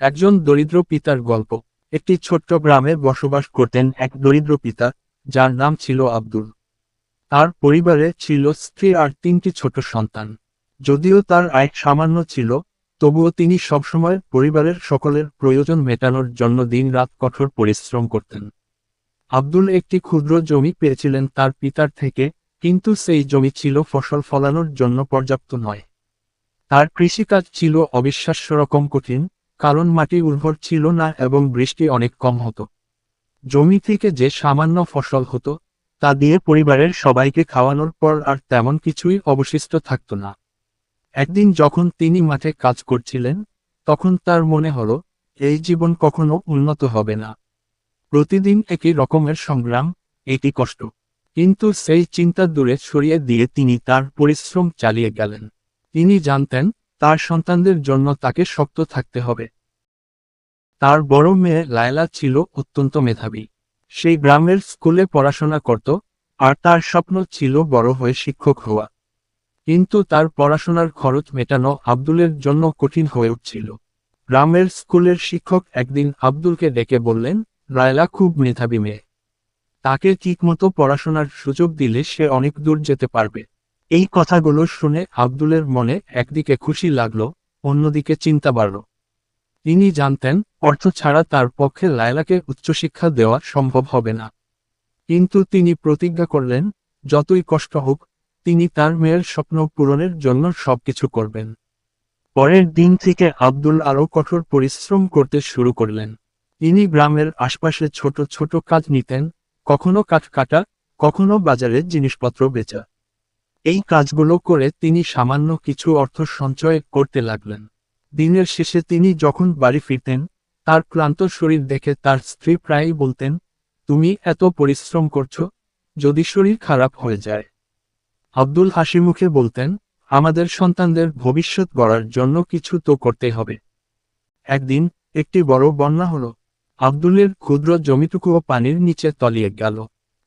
একজন দরিদ্র পিতার গল্প। একটি ছোট্ট গ্রামে বসবাস করতেন এক দরিদ্র পিতা, যার নাম ছিল আব্দুল। তার পরিবারে ছিল স্ত্রী আর তিনটি ছোট সন্তান। যদিও তার আয় সামান্য ছিল, তবুও তিনি সবসময় পরিবারের সকলের প্রয়োজন মেটানোর জন্য দিনরাত কঠোর পরিশ্রম করতেন। আব্দুল একটি ক্ষুদ্র জমি পেয়েছিলেন তার পিতার থেকে, কিন্তু সেই জমি ছিল ফসল ফলানোর জন্য পর্যাপ্ত নয়। তার কৃষিকাজ ছিল অবিশ্বাস্য রকম কঠিন কারণ মাটি উর্বর ছিল না এবং বৃষ্টি অনেক কম হতো। জমি থেকে যে সামান্য ফসল হতো, তা দিয়ে পরিবারের সবাইকে খাওয়ানোর পর আর তেমন কিছুই অবশিষ্ট থাকত না। একদিন যখন তিনি মাঠে কাজ করছিলেন, তখন তার মনে হলো, এই জীবন কখনো উন্নত হবে না। প্রতিদিন একই রকমের সংগ্রাম এটি কষ্ট। কিন্তু সেই চিন্তা দূরে সরিয়ে দিয়ে তিনি তার পরিশ্রম চালিয়ে গেলেন। তিনি জানতেন তার সন্তানদের জন্য তাকে শক্ত থাকতে হবে। তার বড় মেয়ে লায়লা ছিল অত্যন্ত মেধাবী। সেই গ্রামের স্কুলে পড়াশোনা করত, আর তার স্বপ্ন ছিল বড় হয়ে শিক্ষক হওয়া। কিন্তু তার পড়াশোনার খরচ মেটানো আব্দুলের জন্য কঠিন হয়ে উঠছিল। গ্রামের স্কুলের শিক্ষক একদিন আব্দুলকে ডেকে বললেন, লায়লা খুব মেধাবী মেয়ে। তাকে ঠিকমতো পড়াশোনার সুযোগ দিলে সে অনেক দূর যেতে পারবে। এই কথাগুলো শুনে আব্দুলের মনে একদিকে খুশি লাগল, অন্যদিকে চিন্তা বাড়ল। তিনি জানতেন, অর্থ ছাড়া তার পক্ষে লায়লাকে উচ্চশিক্ষা দেওয়া সম্ভব হবে না। কিন্তু তিনি প্রতিজ্ঞা করলেন, যতই কষ্ট হোক, তিনি তার মেয়ের স্বপ্ন পূরণের জন্য সবকিছু করবেন। পরের দিন থেকে আব্দুল আরও কঠোর পরিশ্রম করতে শুরু করলেন। তিনি গ্রামের আশপাশে ছোট ছোট কাজ নিতেন, কখনো কাঠ কাটা, কখনো বাজারে জিনিসপত্র বেচা। এই কাজগুলো করে তিনি সামান্য কিছু অর্থ সঞ্চয় করতে লাগলেন। দিনের শেষে তিনি যখন বাড়ি ফিরতেন, তার ক্লান্ত শরীর দেখে তার স্ত্রী প্রায়ই বলতেন, তুমি এত পরিশ্রম করছ, যদি শরীর খারাপ হয়ে যায়। আব্দুল হাসি মুখে বলতেন, আমাদের সন্তানদের ভবিষ্যৎ গড়ার জন্য কিছু তো করতে হবে। একদিন একটি বড় বন্যা হলো। আব্দুলের ক্ষুদ্র জমিটুকুও পানির নিচে তলিয়ে গেল।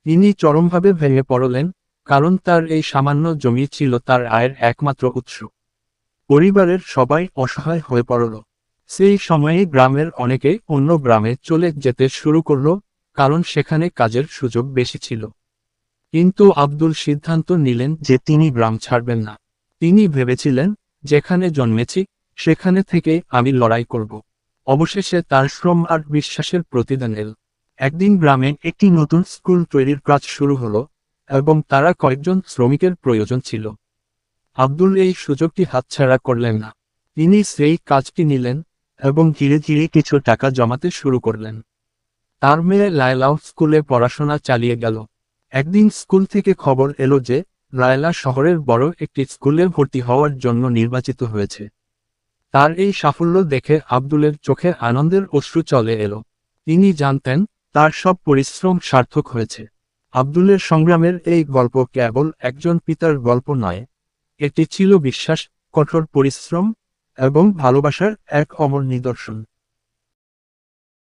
তিনি চরমভাবে ভেঙে পড়লেন কারণ তার এই সামান্য জমি ছিল তার আয়ের একমাত্র উৎস। পরিবারের সবাই অসহায় হয়ে পড়ল। সেই সময়ে গ্রামের অনেকে অন্য গ্রামে চলে যেতে শুরু করল, কারণ সেখানে কাজের সুযোগ বেশি ছিল। কিন্তু আব্দুল সিদ্ধান্ত নিলেন যে তিনি গ্রাম ছাড়বেন না। তিনি ভেবেছিলেন, যেখানে জন্মেছি, সেখানে থেকে আমি লড়াই করব। অবশেষে তার শ্রম আর বিশ্বাসের প্রতিদান এল। একদিন গ্রামে একটি নতুন স্কুল তৈরির কাজ শুরু হলো এবং তারা কয়েকজন শ্রমিকের প্রয়োজন ছিল। আব্দুল এই সুযোগটি হাতছাড়া করলেন না। তিনি সেই কাজটি নিলেন এবং ধীরে ধীরে কিছু টাকা জমাতে শুরু করলেন। তার মেয়ে লায়লাও স্কুলে পড়াশোনা চালিয়ে গেল। একদিন স্কুল থেকে খবর এলো যে, লায়লা শহরের বড় একটি স্কুলে ভর্তি হওয়ার জন্য নির্বাচিত হয়েছে। তার এই সাফল্য দেখে আব্দুলের চোখে আনন্দের অশ্রু চলে এলো। তিনি জানতেন, তার সব পরিশ্রম সার্থক হয়েছে। আব্দুলের সংগ্রামের এই গল্প কেবল একজন পিতার গল্প নয়, এটি ছিল বিশ্বাস, কঠোর পরিশ্রম এবং ভালোবাসার এক অমর নিদর্শন।